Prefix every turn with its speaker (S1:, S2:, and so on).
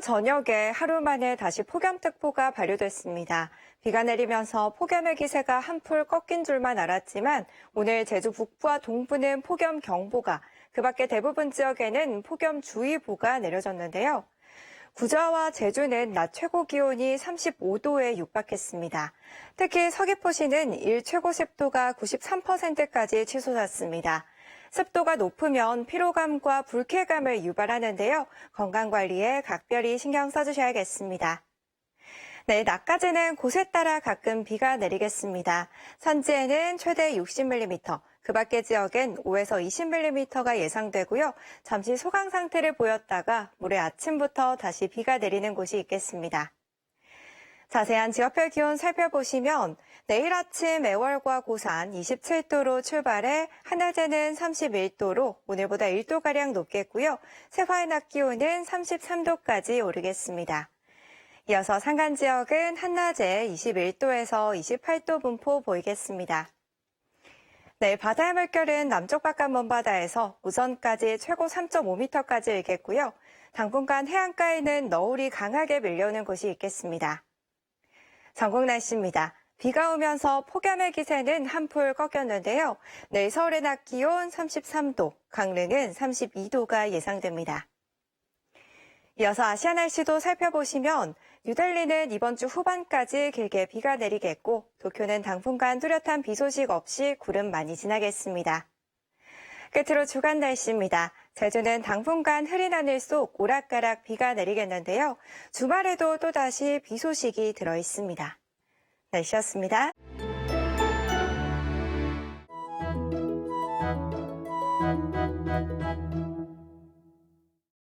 S1: 저녁에 하루 만에 다시 폭염특보가 발효됐습니다. 비가 내리면서 폭염의 기세가 한풀 꺾인 줄만 알았지만 오늘 제주 북부와 동부는 폭염 경보가, 그 밖에 대부분 지역에는 폭염 주의보가 내려졌는데요. 구자와 제주는 낮 최고 기온이 35도에 육박했습니다. 특히 서귀포시는 일 최고 습도가 93%까지 치솟았습니다. 습도가 높으면 피로감과 불쾌감을 유발하는데요. 건강관리에 각별히 신경 써주셔야겠습니다. 네, 낮까지는 곳에 따라 가끔 비가 내리겠습니다. 산지에는 최대 60mm, 그 밖의 지역엔 5에서 20mm가 예상되고요. 잠시 소강 상태를 보였다가 모레 아침부터 다시 비가 내리는 곳이 있겠습니다. 자세한 지역별 기온 살펴보시면 내일 아침 애월과 고산 27도로 출발해 한낮에는 31도로 오늘보다 1도가량 높겠고요. 새화의 낮 기온은 33도까지 오르겠습니다. 이어서 산간 지역은 한낮에 21도에서 28도 분포 보이겠습니다. 네, 바다의 물결은 남쪽 바깥 먼바다에서 오전까지 최고 3.5m까지 일겠고요. 당분간 해안가에는 너울이 강하게 밀려오는 곳이 있겠습니다. 전국 날씨입니다. 비가 오면서 폭염의 기세는 한풀 꺾였는데요. 내일 서울의 낮 기온 33도, 강릉은 32도가 예상됩니다. 이어서 아시아 날씨도 살펴보시면 뉴델리는 이번 주 후반까지 길게 비가 내리겠고 도쿄는 당분간 뚜렷한 비 소식 없이 구름 많이 지나겠습니다. 끝으로 주간 날씨입니다. 제주는 당분간 흐린 하늘 속 오락가락 비가 내리겠는데요. 주말에도 또다시 비 소식이 들어 있습니다. 날씨였습니다.